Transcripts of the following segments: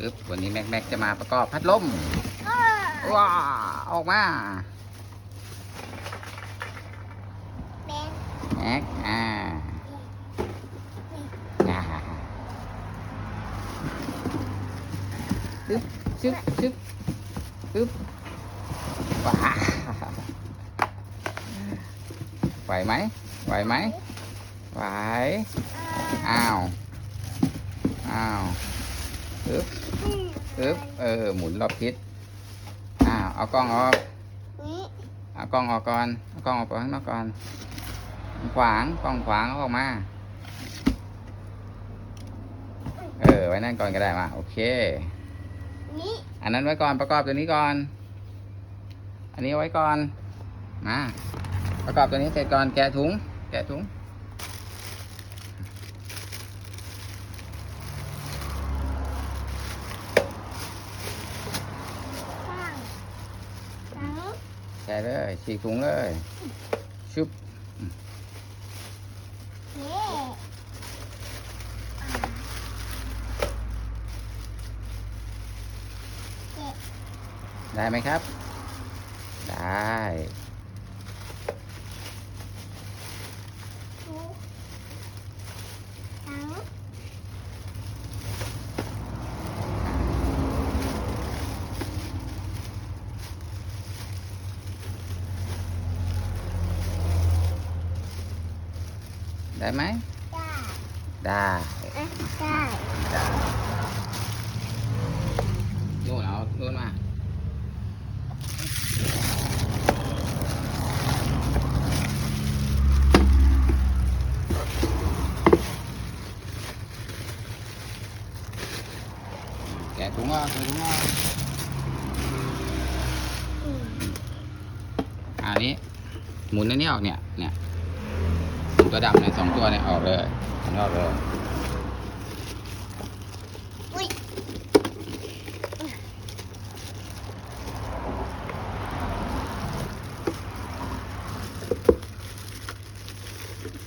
ปึ๊บวันนี้แม็กแม็กจะมาประกอบพัดลมอ้าว้าออกมาแบงแม็กอ่าอ่าปึ๊บชึบชึบปึ๊บว้าไหวไหมไหวไหมไหวอ้าวอ้าว ปึ๊บปึ๊บเออ หมุนรอบทิศอ้าวเอากล้องออกนี่เอากล้องออกก่อนเอากล้องออกไปข้างนอกก่อนขวางกล้องขวางเอาออกมา เออ ไว้นั่นก่อนก็ได้มา โอเคนี่อันนั้นไว้ก่อนประกอบตัวนี้ก่อน อันนี้เอาไว้ก่อน มา ประกอบตัวนี้เสร็จก่อนแกะถุง แกะถุง ข้างหลัง แกะเลยฉีกถุงเลยชุบนี่ได้ไหมครับ ได้ หูหลัง ได้ไหมได้ได้อะได้นู่นเอานู่นมาแกะถุงอะแกะถุงอะอืมอันนี้หมุนอันนี้ออกเนี่ยเนี่ยหมุน ตัวดำเนี่ยสองตัวเนี่ยออกเลยหมุนออกเลยอุ้ย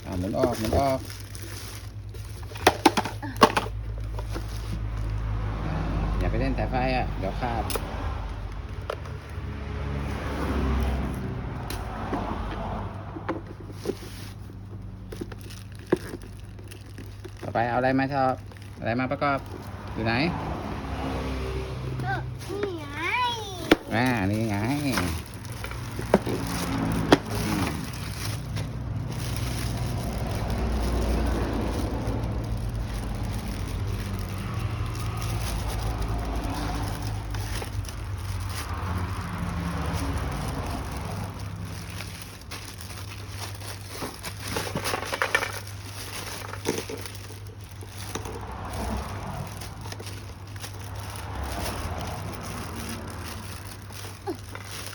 อ่าหมุนออกหมุนออกอย่าไปเล่นแต่ไฟอะ เดี๋ยวขาด ไปเอาอะไรมาชอบอะไรมาประกอบอยู่ไหนเออนี่ไงอ่านี่ไงอืม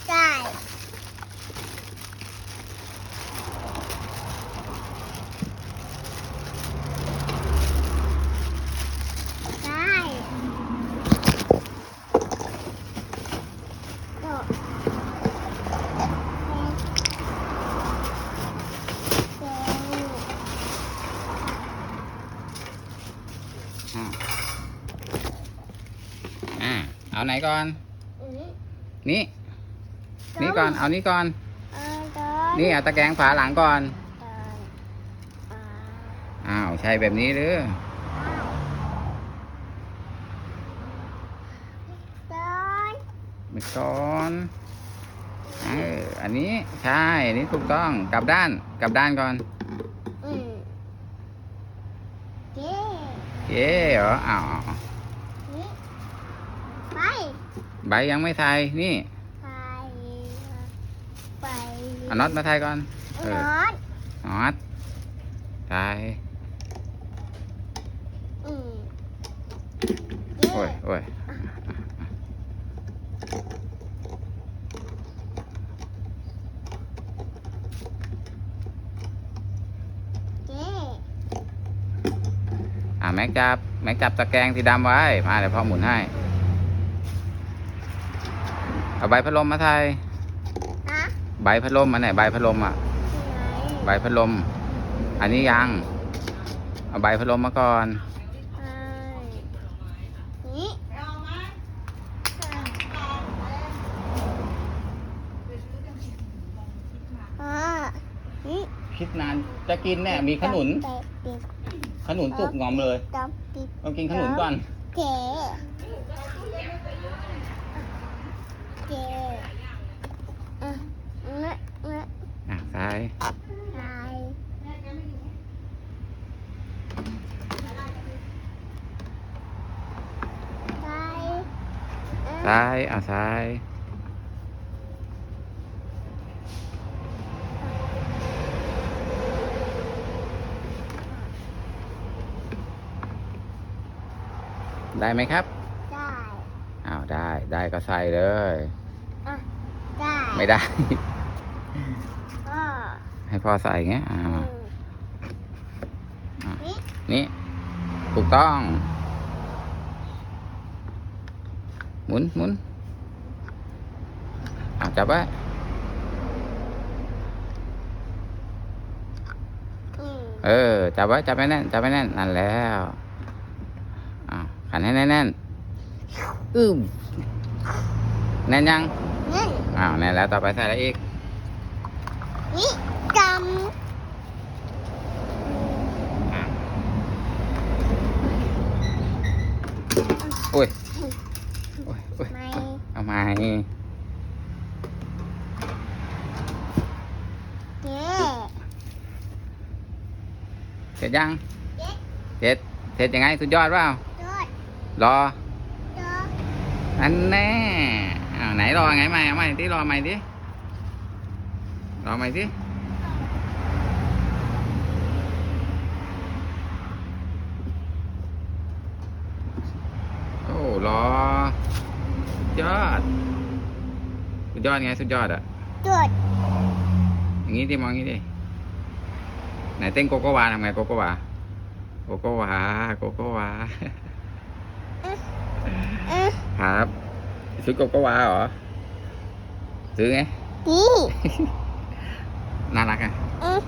ได้ได้โดดเร็ว อ่า อ่า เอาไหนก่อนอืมนี่ นี่ก่อน เอานี่ก่อนเออโดดนี่เอาตะแกรงฝาหลังก่อนเดินอ่าอ้าว ใช่แบบนี้หรือเดินไม่ก่อนเอออันนี้ใช่ อันนี้ถูกต้อง กลับด้าน กลับด้านก่อนอืมเย้เย้เหรออ้าว นี่ไป ใบยังไม่ใส่นี่ไปไปเอาน็อตมาใส่ก่อนเออน็อตน็อตใส่อืมโอ้ยโอ้ยเย้อ่าแม็กจับ แม็กจับตะแกรงสีดำไว้ มาเดี๋ยวพ่อหมุนให้ เอาใบพัดลมมาไทยใบพัดลมมาไหนใบพัดลมอะ ใบพัดลม อันนี้ยัง เอาใบพัดลมมาก่อน นี่อ่านี่คิดนาน จะกินแน่มีขนุน ขนุนสุกงอมเลย ต้องกินขนุนก่อน เก เก๋อะเมื่อเมื่ออะซ้ายตายตายซ้ายอะซ้ายได้ไหมครับ ได้อ้าวได้ได้ก็ใส่เลย อะได้ไม่ได้ ก็ให้พ่อใส่เงี้ยอ่าอืมอะนี่นี่ ถูกต้อง หมุนหมุนอะจับไว้อืมเออ จับไว้ จับไว้แน่น จับไว้แน่น นั่นแล้วอ้าวขันให้แน่นแน่นๆอึ้ม แน่นยังนี่อ้าวแน่นแล้วต่อไปใส่อะไรอีกนี่กอะอุ้ยอุ้ยอุ้ยำไม่เอาใหม่เก๋เสร็จยังเด็กเสร็จเสร็จยังไงสุดยอดเปล่ายอดรอยอด อันแน่อ้าวไหนรอไงใหม่เอาใหม่ที่รอใหม่ดิรอใหม่ดิโอ้รอสุดยอดสุดยอดไงสุดยอดอะยอดอย่างงี้ดิมองอย่างงี้ดิไหนเต้นโกโกวาทำไงโกโกวาโกโกวาโกโกวาเอ๊ะ ครับชุดโกโกวาเหรอ ซื้อไง นี่ น่ารักอะเอ๊ะ